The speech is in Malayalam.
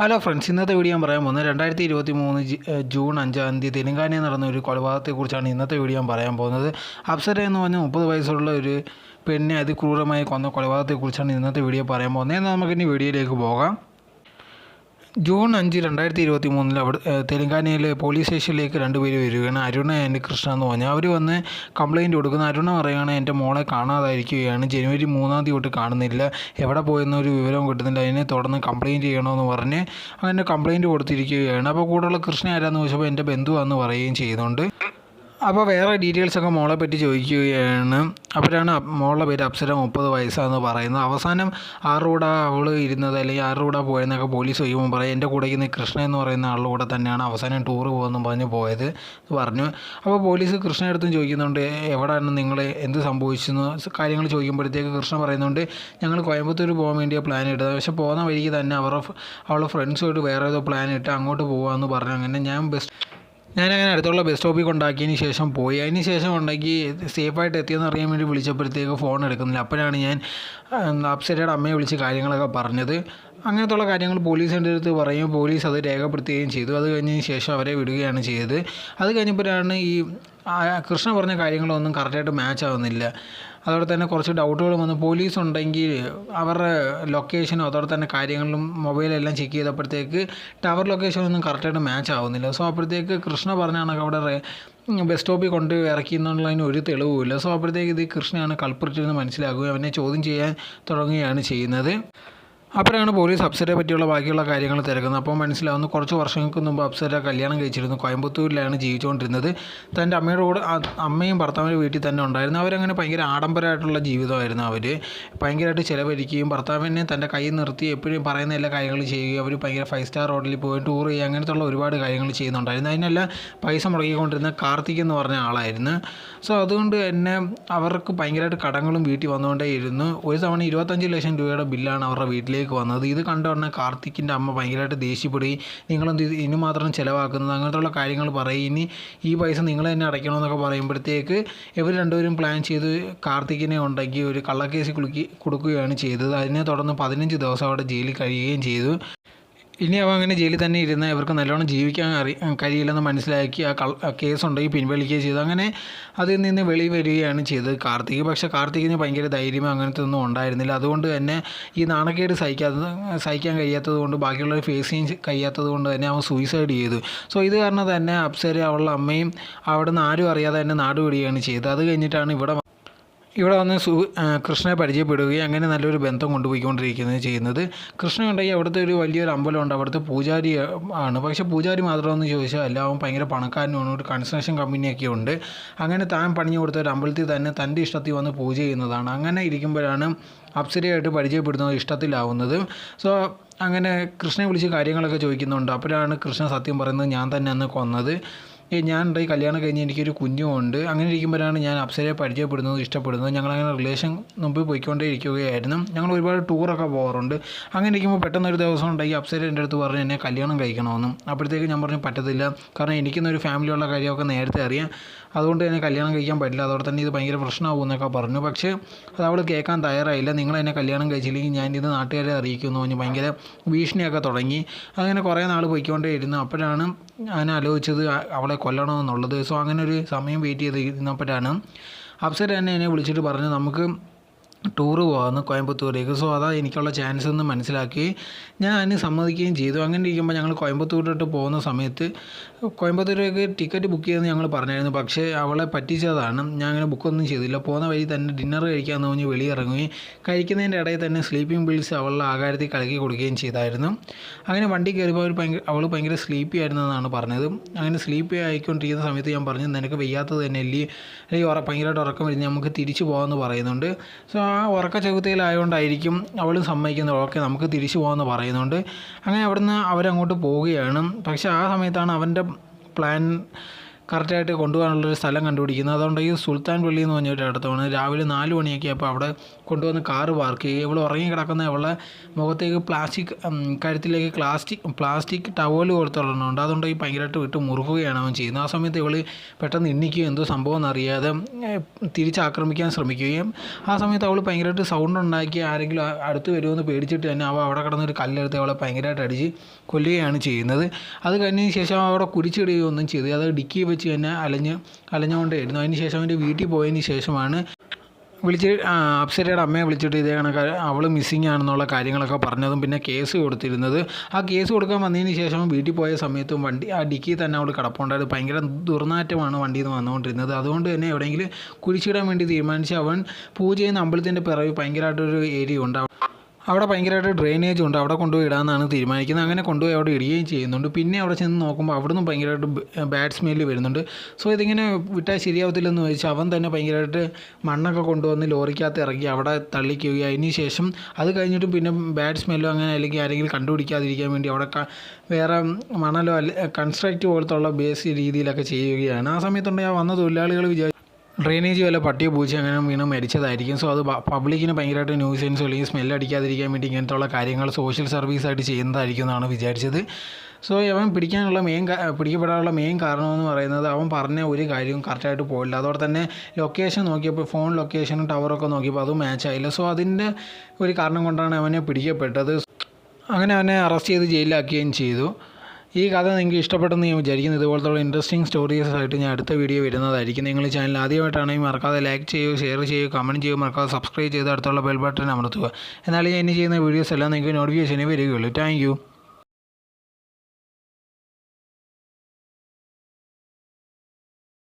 ഹലോ ഫ്രണ്ട്സ് ഇന്നത്തെ വീഡിയോ ഞാൻ പറയാൻ പോകുന്നത് രണ്ടായിരത്തി ഇരുപത്തി മൂന്ന് ജൂൺ അഞ്ചാം തീയതി തെലങ്കാനയിൽ നടന്ന ഒരു കൊലപാതകത്തെക്കുറിച്ചാണ് ഇന്നത്തെ വീഡിയോ ഞാൻ പറയാൻ പോകുന്നത്. അപ്സര എന്ന് പറഞ്ഞ മുപ്പത് വയസ്സുള്ള ഒരു പെണ്ണിനെ അതിക്രൂരമായി കൊന്ന കൊലപാതകത്തെക്കുറിച്ചാണ് ഇന്നത്തെ വീഡിയോ പറയാൻ പോകുന്നത്. എന്നാൽ നമുക്കിനി വീഡിയോയിലേക്ക് പോകാം. ജൂൺ അഞ്ച് രണ്ടായിരത്തി ഇരുപത്തി മൂന്നിൽ അവിടെ തെലങ്കാനയിലെ പോലീസ് സ്റ്റേഷനിലേക്ക് രണ്ടുപേര് വരികയാണ്. അരുണ ആൻഡ് കൃഷ്ണ എന്ന് പറഞ്ഞു. അവർ വന്ന് കംപ്ലയിന്റ് കൊടുക്കുന്ന. അരുണ പറയുകയാണ് എന്റെ മോളെ കാണാതായിരിക്കുകയാണ്. ജനുവരി മൂന്നാം തീയതി തൊട്ട് കാണുന്നില്ല. എവിടെ പോയെന്ന ഒരു വിവരവും കിട്ടുന്നില്ല. അതിനെ തുടർന്ന് കംപ്ലയിന്റ് ചെയ്യണമെന്ന് പറഞ്ഞ് അങ്ങനെ കംപ്ലയിന്റ് കൊടുത്തിരിക്കുകയാണ്. അപ്പോൾ കൂടെയുള്ള കൃഷ്ണ ആരാന്ന് ചോദിച്ചപ്പോൾ എന്റെ ബന്ധുവാന്ന് പറയുകയും ചെയ്യുന്നുണ്ട്. അപ്പോൾ വേറെ ഡീറ്റെയിൽസൊക്കെ മോളെ പറ്റി ചോദിക്കുകയാണ്. അപ്പോഴാണ് അപ് മോളുടെ പേര് അപ്സര മുപ്പത് വയസ്സാന്ന് പറയുന്നത്. അവസാനം ആരുടെ കൂടെ അവൾ ഇരുന്നത് അല്ലെങ്കിൽ ആരുടെ കൂടെ പോയെന്നൊക്കെ പോലീസ് ചോദിക്കുമ്പോൾ പറയും എന്റെ കൂടെ ഇരിക്കുന്ന കൃഷ്ണ എന്ന് പറയുന്ന ആളുടെ കൂടെ തന്നെയാണ് അവസാനം ടൂർ പോകുമെന്ന് പറഞ്ഞ് പോയത് പറഞ്ഞു. അപ്പോൾ പോലീസ് കൃഷ്ണ അടുത്തും ചോദിക്കുന്നുണ്ട് എവിടെയാണ് നിങ്ങൾ എന്ത് സംഭവിച്ചെന്ന് കാര്യങ്ങൾ ചോദിക്കുമ്പോഴത്തേക്ക് കൃഷ്ണ പറയുന്നുണ്ട് ഞങ്ങൾ കോയമ്പത്തൂർ പോകാൻ വേണ്ടിയാണ് പ്ലാൻ ഇട്ടത്. പക്ഷേ പോകുന്ന വഴിക്ക് തന്നെ അവരുടെ അവളുടെ ഫ്രണ്ട്സുമായിട്ട് വേറെ ഏതോ പ്ലാൻ ഇട്ട് അങ്ങോട്ട് പോകാമെന്ന് പറഞ്ഞു. അങ്ങനെ ഞാൻ ബസ് ഞാനങ്ങനെ അടുത്തുള്ള ബസ് സ്റ്റോപ്പിൽ കൊണ്ടാക്കിയതിന് ശേഷം പോയി. അതിന് ശേഷം ഉണ്ടാക്കി സേഫായിട്ട് എത്തിയെന്ന് അറിയാൻ വേണ്ടി വിളിച്ചപ്പോഴത്തേക്ക് ഫോൺ എടുക്കുന്നില്ല. അപ്പോഴാണ് ഞാൻ അപ്സരയുടെ അമ്മയെ വിളിച്ച് കാര്യങ്ങളൊക്കെ പറഞ്ഞത്. അങ്ങനത്തുള്ള കാര്യങ്ങൾ പോലീസിന്റെ അടുത്ത് പറയും പോലീസ് അത് രേഖപ്പെടുത്തുകയും ചെയ്തു. അത് കഴിഞ്ഞതിന് ശേഷം അവരെ വിടുകയാണ് ചെയ്തത്. അത് കഴിഞ്ഞപ്പോഴാണ് ഈ കൃഷ്ണ പറഞ്ഞ കാര്യങ്ങളൊന്നും കറക്റ്റായിട്ട് മാച്ച് ആവുന്നില്ല. അതോടെ തന്നെ കുറച്ച് ഡൗട്ടുകൾ വന്നു. പോലീസ് ഉണ്ടെങ്കിൽ അവരുടെ ലൊക്കേഷനും അതോടെ തന്നെ കാര്യങ്ങളിലും മൊബൈലെല്ലാം ചെക്ക് ചെയ്തപ്പോഴത്തേക്ക് ടവർ ലൊക്കേഷനൊന്നും കറക്റ്റായിട്ട് മാച്ച് ആവുന്നില്ല. സോ അപ്പോഴത്തേക്ക് കൃഷ്ണ പറഞ്ഞാണ് അവിടെ ബസ് സ്റ്റോപ്പിൽ കൊണ്ട് ഇറക്കി എന്നുള്ളതിന് ഒരു തെളിവുമില്ല. സോ അപ്പോഴത്തേക്ക് ഇത് കൃഷ്ണയാണ് കൾപ്രിറ്റ് മനസ്സിലാകുകയും അവനെ ചോദ്യം ചെയ്യാൻ തുടങ്ങുകയാണ് ചെയ്യുന്നത്. അപ്പോഴാണ് പോലീസ് അപ്സരയെ പറ്റിയുള്ള ബാക്കിയുള്ള കാര്യങ്ങൾ തിരക്കുന്നത്. അപ്പോൾ മനസ്സിലാവുന്നു കുറച്ച് വർഷങ്ങൾക്ക് മുമ്പ് അപ്സര കല്യാണം കഴിച്ചിരുന്നു. കോയമ്പത്തൂരിലാണ് ജീവിച്ചുകൊണ്ടിരുന്നത്. തന്റെ അമ്മയുടെ കൂടെ അമ്മയും ഭർത്താവിന്റെ വീട്ടിൽ തന്നെ ഉണ്ടായിരുന്നു. അവരങ്ങനെ ഭയങ്കര ആഡംബരമായിട്ടുള്ള ജീവിതമായിരുന്നു അവർ ഭയങ്കരമായിട്ട് ചിലവഴിക്കുകയും ഭർത്താവിനെ തന്റെ കൈ നിർത്തി എപ്പോഴും പറയുന്ന എല്ലാ കാര്യങ്ങളും ചെയ്യുകയും അവർ ഭയങ്കര ഫൈവ് സ്റ്റാർ ഹോട്ടലിൽ പോയി ടൂർ ചെയ്യുക അങ്ങനത്തുള്ള ഒരുപാട് കാര്യങ്ങൾ ചെയ്യുന്നുണ്ടായിരുന്നു. അതിനെല്ലാം പൈസ മുടക്കിക്കൊണ്ടിരുന്ന കാർത്തിക് എന്ന് പറഞ്ഞ ആളായിരുന്നു. സോ അതുകൊണ്ട് തന്നെ അവർക്ക് ഭയങ്കരമായിട്ട് കടങ്ങളും വീട്ടിൽ വന്നുകൊണ്ടേയിരുന്നു. ഒരു തവണ ഇരുപത്തഞ്ച് ലക്ഷം രൂപയുടെ ബില്ലാണ് അവരുടെ വീട്ടിലേക്ക് വന്നത്. ഇത് കണ്ട ഉടനെ കാർത്തിക്കിന്റെ അമ്മ ഭയങ്കരമായിട്ട് ദേഷ്യപ്പെടുകയും നിങ്ങളെന്ത് ഇനി മാത്രം ചിലവാക്കുന്നത്? അങ്ങനത്തെയുള്ള കാര്യങ്ങൾ പറയും ഇനി ഈ പൈസ നിങ്ങൾ തന്നെ അടയ്ക്കണമെന്നൊക്കെ പറയുമ്പോഴത്തേക്ക് ഇവർ രണ്ടുപേരും പ്ലാൻ ചെയ്ത് കാർത്തിക്കിനെ ഉണ്ടെങ്കിൽ ഒരു കള്ളക്കേസ് കുലുക്കി കൊടുക്കുകയാണ് ചെയ്തത്. അതിനെ തുടർന്ന് പതിനഞ്ച് ദിവസം അവിടെ ജയിലിൽ കഴിയുകയും ചെയ്തു. ഇനി അവ അങ്ങനെ ജയിലിൽ തന്നെ ഇരുന്ന് ഇവർക്ക് നല്ലോണം ജീവിക്കാൻ അറി കഴിയില്ലെന്ന് മനസ്സിലാക്കി ആ കൾ കേസുണ്ടെങ്കിൽ പിൻവലിക്കുകയും ചെയ്തു. അങ്ങനെ അതിൽ നിന്ന് വെളി വരികയാണ് ചെയ്തത് കാർത്തിക്. പക്ഷേ കാർത്തികിന് ഭയങ്കര ധൈര്യം അങ്ങനത്തെ ഒന്നും ഉണ്ടായിരുന്നില്ല. അതുകൊണ്ട് തന്നെ ഈ നാണക്കേട് സഹിക്കാത്ത സഹിക്കാൻ കഴിയാത്തത് കൊണ്ട് ബാക്കിയുള്ളവർ ഫേസ് ചെയ്യാൻ കഴിയാത്തത് കൊണ്ട് തന്നെ അവൻ സൂയിസൈഡ് ചെയ്തു. സോ ഇത് കാരണം തന്നെ അപ്സര അവളുടെ അമ്മയും അവിടെ നിന്ന് ആരും അറിയാതെ തന്നെ നാട് വിടുകയാണ് ചെയ്തത്. അത് കഴിഞ്ഞിട്ടാണ് ഇവിടെ ഇവിടെ വന്ന് സു കൃഷ്ണനെ പരിചയപ്പെടുകയും അങ്ങനെ നല്ലൊരു ബന്ധം കൊണ്ടുപോയിക്കൊണ്ടിരിക്കുന്നത് ചെയ്യുന്നത്. കൃഷ്ണൻ ഉണ്ടെങ്കിൽ അവിടുത്തെ ഒരു വലിയൊരു അമ്പലമുണ്ട്. അവിടുത്തെ പൂജാരി ആണ്. പക്ഷേ പൂജാരി മാത്രമെന്ന് ചോദിച്ചാൽ അല്ല. അവൻ ഭയങ്കര പണക്കാരനുമാണ് ഒരു കൺസ്ട്രക്ഷൻ കമ്പനിയൊക്കെ ഉണ്ട്. അങ്ങനെ താൻ പണിഞ്ഞു കൊടുത്ത ഒരു അമ്പലത്തിൽ തന്നെ തന്റെ ഇഷ്ടത്തിൽ വന്ന് പൂജ ചെയ്യുന്നതാണ്. അങ്ങനെ ഇരിക്കുമ്പോഴാണ് അപ്സരയായിട്ട് പരിചയപ്പെടുന്നത് ഇഷ്ടത്തിലാവുന്നത്. സോ അങ്ങനെ കൃഷ്ണനെ വിളിച്ച് കാര്യങ്ങളൊക്കെ ചോദിക്കുന്നുണ്ട്. അപ്പോഴാണ് കൃഷ്ണൻ സത്യം പറയുന്നത് ഞാൻ തന്നെ അന്ന് കൊന്നത്. ഞാൻ ഉണ്ടായി കല്യാണം കഴിഞ്ഞ് എനിക്കൊരു കുഞ്ഞുമുണ്ട്. അങ്ങനെ ഇരിക്കുമ്പോഴാണ് ഞാൻ അപ്സരയെ പരിചയപ്പെടുന്നത് ഇഷ്ടപ്പെടുന്നത്. ഞങ്ങളങ്ങനെ റിലേഷൻ മുമ്പ് പോയിക്കൊണ്ടേ ഇരിക്കുകയായിരുന്നു. ഞങ്ങൾ ഒരുപാട് ടൂറൊക്കെ പോകാറുണ്ട് അങ്ങനെ ഇരിക്കുമ്പോൾ പെട്ടെന്നൊരു ദിവസം ഉണ്ടായി അപ്സര എന്റെ അടുത്ത് പറഞ്ഞ് എന്നെ കല്യാണം കഴിക്കണമെന്നും. അപ്പോഴത്തേക്ക് ഞാൻ പറഞ്ഞു പറ്റത്തില്ല. കാരണം എനിക്കൊന്നൊരു ഫാമിലിയുള്ള കാര്യമൊക്കെ നേരത്തെ അറിയാം. അതുകൊണ്ട് തന്നെ കല്യാണം കഴിക്കാൻ പറ്റില്ല. അതോടെ തന്നെ ഇത് ഭയങ്കര പ്രശ്നമാകും എന്നൊക്കെ പറഞ്ഞു. പക്ഷേ അത് അവൾ കേൾക്കാൻ തയ്യാറായില്ല. നിങ്ങൾ എന്നെ കല്യാണം കഴിച്ചില്ലെങ്കിൽ ഞാൻ ഇത് നാട്ടുകാരെ അറിയിക്കുമെന്ന് പറഞ്ഞ് ഭയങ്കര ഭീഷണിയൊക്കെ തുടങ്ങി. അങ്ങനെ കുറേ നാൾ പോയിക്കൊണ്ടേ ഇരുന്നു. അപ്പോഴാണ് ഞാൻ ആലോചിച്ചത് അവളെ കൊല്ലണമെന്നുള്ളത്. സോ അങ്ങനെ ഒരു സമയം വെയിറ്റ് ചെയ്ത് ഇരുന്നപ്പോഴാണ് അപ്സര തന്നെ എന്നെ വിളിച്ചിട്ട് പറഞ്ഞു നമുക്ക് ടൂറ് പോകാമെന്ന് കോയമ്പത്തൂരേക്ക് സോ അതാ എനിക്കുള്ള ചാൻസ് എന്ന് മനസ്സിലാക്കി. ഞാൻ അതിന് സമ്മതിക്കുകയും ചെയ്തു. അങ്ങനെ ഇരിക്കുമ്പോൾ ഞങ്ങൾ കോയമ്പത്തൂരിലോട്ട് പോകുന്ന സമയത്ത് കോയമ്പത്തൂരേക്ക് ടിക്കറ്റ് ബുക്ക് ചെയ്തെന്ന് ഞങ്ങൾ പറഞ്ഞായിരുന്നു. പക്ഷേ അവളെ പറ്റിച്ചതാണ്. ഞാൻ അങ്ങനെ ബുക്കൊന്നും ചെയ്തില്ല. പോകുന്ന വഴി തന്നെ ഡിന്നർ കഴിക്കാമെന്ന് പറഞ്ഞ് വെളിയിറങ്ങുകയും കഴിക്കുന്നതിന്റെ ഇടയിൽ തന്നെ സ്ലീപ്പിംഗ് പിൽസ് അവളുടെ ആകാരത്തിൽ കലക്കി കൊടുക്കുകയും ചെയ്തായിരുന്നു. അങ്ങനെ വണ്ടി കയറിയപ്പോൾ അവർ ഭയങ്കര അവൾ ഭയങ്കര സ്ലീപ്പി ആയിരുന്നെന്നാണ് പറഞ്ഞത്. അങ്ങനെ സ്ലീപ്പി ആയിക്കൊണ്ടിരിക്കുന്ന സമയത്ത് ഞാൻ പറഞ്ഞു നിനക്ക് വയ്യാത്തത് തന്നെ അല്ലേ? അല്ലെങ്കിൽ ഭയങ്കരമായിട്ട് ഉറക്കം വരുന്നത് നമുക്ക് തിരിച്ചു പോകാമെന്ന് പറയുന്നുണ്ട്. സോ ആ ഉറക്ക ചെകുത്തയിലായതുകൊണ്ടായിരിക്കും അവൾ സമ്മതിക്കുന്നത്. ഓക്കെ നമുക്ക് തിരിച്ചു പോകാമെന്ന് പറയുന്നുണ്ട്. അങ്ങനെ അവിടുന്ന് അവരങ്ങോട്ട് പോവുകയാണ്. പക്ഷേ ആ സമയത്താണ് അവന്റെ പ്ലാൻ കറക്റ്റായിട്ട് കൊണ്ടുപോകാനുള്ളൊരു സ്ഥലം കണ്ടുപിടിക്കുന്നത്. അതുകൊണ്ട് ഈ സുൽത്താൻ പള്ളി എന്ന് പറഞ്ഞൊരു ഇടത്താണ്. രാവിലെ നാല് മണിയൊക്കെ അപ്പോൾ അവിടെ കൊണ്ടുവന്ന് കാറ് പാർക്ക് ചെയ്യുക. ഇവൾ ഉറങ്ങി കിടക്കുന്ന അവളെ മുഖത്തേക്ക് പ്ലാസ്റ്റിക് കരുത്തിലേക്ക് പ്ലാസ്റ്റിക് പ്ലാസ്റ്റിക് ടവൽ കൊടുത്തുള്ളുന്നുണ്ട് അതുകൊണ്ട് ഈ ഭയങ്കരമായിട്ട് വിട്ട് മുറുകുകയാണ് അവൻ ചെയ്യുന്നത്. ആ സമയത്ത് ഇവൾ പെട്ടെന്ന് എണ്ണിക്കുകയും എന്തോ സംഭവം എന്നറിയാതെ തിരിച്ചാക്രമിക്കാൻ ശ്രമിക്കുകയും ആ സമയത്ത് അവൾ ഭയങ്കരമായിട്ട് സൗണ്ട് ഉണ്ടാക്കി ആരെങ്കിലും അടുത്ത് വരുമെന്ന് പേടിച്ചിട്ട് തന്നെ അവൾ അവിടെ കിടന്നൊരു കല്ലെടുത്ത് അവളെ ഭയങ്കരമായിട്ട് അടിച്ച് കൊല്ലുകയാണ് ചെയ്യുന്നത്. അത് കഴിഞ്ഞതിന് ശേഷം അവിടെ കുരിച്ചിടുകയൊന്നും ചെയ്ത്. അത് ഡിക്കി വെച്ച് തന്നെ അലഞ്ഞ് അലഞ്ഞുകൊണ്ടേയിരുന്നു. അതിന് ശേഷം അവന്റെ വീട്ടിൽ പോയതിന് ശേഷമാണ് വിളിച്ച് അപ്സരയുടെ അമ്മയെ വിളിച്ചിട്ട് ഇതേ കണക്ക് അവൾ മിസ്സിങ് ആണെന്നുള്ള കാര്യങ്ങളൊക്കെ പറഞ്ഞതും പിന്നെ കേസ് കൊടുത്തിരുന്നത്. ആ കേസ് കൊടുക്കാൻ വന്നതിന് ശേഷം വീട്ടിൽ പോയ സമയത്തും വണ്ടി ആ ഡിക്കി തന്നെ അവൾ കിടപ്പുണ്ടായത് ഭയങ്കര ദുർനാറ്റമാണ് വണ്ടിയിൽ നിന്ന് വന്നുകൊണ്ടിരുന്നത്. അതുകൊണ്ട് തന്നെ എവിടെയെങ്കിലും കുഴിച്ചിടാൻ വേണ്ടി തീരുമാനിച്ച് അവൻ പൂജ ചെയ്യുന്ന അമ്പലത്തിന്റെ പിറവി ഭയങ്കരമായിട്ടൊരു ഏരിയ ഉണ്ട്. അവിടെ ഭയങ്കരമായിട്ട് ഡ്രെയിനേജ് ഉണ്ട്. അവിടെ കൊണ്ടുപോയി ഇടാമെന്നാണ് തീരുമാനിക്കുന്നത്. അങ്ങനെ കൊണ്ടുപോയി അവിടെ ഇടുകയും ചെയ്യുന്നുണ്ട്. പിന്നെ അവിടെ ചെന്ന് നോക്കുമ്പോൾ അവിടെ നിന്നും ഭയങ്കരമായിട്ട് ബാഡ് സ്മെല്ല് വരുന്നുണ്ട്. സോ ഇതിങ്ങനെ വിട്ടാൽ ശരിയാവത്തില്ലെന്ന് ചോദിച്ചാൽ അവൻ തന്നെ ഭയങ്കരമായിട്ട് മണ്ണൊക്കെ കൊണ്ടുവന്ന് ലോറിക്കകത്ത് ഇറക്കി അവിടെ തള്ളിക്കുകയും അതിന് ശേഷം അത് കഴിഞ്ഞിട്ട് പിന്നെ ബാഡ് സ്മെല്ലോ അങ്ങനെ അല്ലെങ്കിൽ ആരെങ്കിലും കണ്ടുപിടിക്കാതിരിക്കാൻ വേണ്ടി അവിടെ വേറെ മണലോ അല്ലെ കൺസ്ട്രക്റ്റ് പോലത്തുള്ള ബേസ് രീതിയിലൊക്കെ ചെയ്യുകയാണ്. ആ സമയത്തുണ്ടെങ്കിൽ ആ വന്ന തൊഴിലാളികൾ വിചാരിച്ചു ഡ്രെയിനേജ് വല്ല പട്ടിയോ പൂച്ച അങ്ങനെ വീണ് മരിച്ചതായിരിക്കും. സോ അത് പബ്ലിക്കിന് ഭയങ്കരമായിട്ട് ന്യൂസൻസ് അല്ലെങ്കിൽ സ്മെല്ല് അടിക്കാതിരിക്കാൻ വേണ്ടി ഇങ്ങനത്തെ കാര്യങ്ങൾ സോഷ്യൽ സർവീസ് ആയിട്ട് ചെയ്യുന്നതായിരിക്കും എന്നാണ് വിചാരിച്ചത്. സോ അവൻ പിടിക്കാനുള്ള മെയിൻ പിടിക്കപ്പെടാനുള്ള മെയിൻ കാരണമെന്ന് പറയുന്നത് അവൻ പറഞ്ഞ ഒരു കാര്യവും കറക്റ്റായിട്ട് പോയില്ല അതോടെ തന്നെ ലൊക്കേഷൻ നോക്കിയപ്പോൾ ഫോൺ ലൊക്കേഷനും ടവറൊക്കെ നോക്കിയപ്പോൾ അതും മാച്ച് ആയില്ല. സോ അതിന്റെ ഒരു കാരണം കൊണ്ടാണ് അവനെ പിടിക്കപ്പെട്ടത്. അങ്ങനെ അവനെ അറസ്റ്റ് ചെയ്ത് ജയിലിലാക്കുകയും ചെയ്തു. ഈ കഥ നിങ്ങൾക്ക് ഇഷ്ടപ്പെട്ടെന്ന് ഞാൻ വിചാരിക്കുന്നു. ഇതുപോലത്തെ ഇൻട്രസ്റ്റിംഗ് സ്റ്റോറീസ് ആയിട്ട് ഞാൻ അടുത്ത വീഡിയോ വരുന്നതായിരിക്കും. നിങ്ങൾ ചാനൽ ആദ്യമായിട്ടാണെങ്കിൽ മറക്കാതെ ലൈക്ക് ചെയ്യുക ഷെയർ ചെയ്യുക കമന്റ് ചെയ്യുക മറക്കാതെ സബ്സ്ക്രൈബ് ചെയ്ത് അടുത്തുള്ള ബെൽ ബട്ടൺ അമർത്തുക. എന്നാലേ ഞാൻ ഇനി ചെയ്യുന്ന വീഡിയോസ് എല്ലാം നിങ്ങൾക്ക് നോട്ടിഫിക്കേഷനെ വരികയുള്ളൂ. താങ്ക്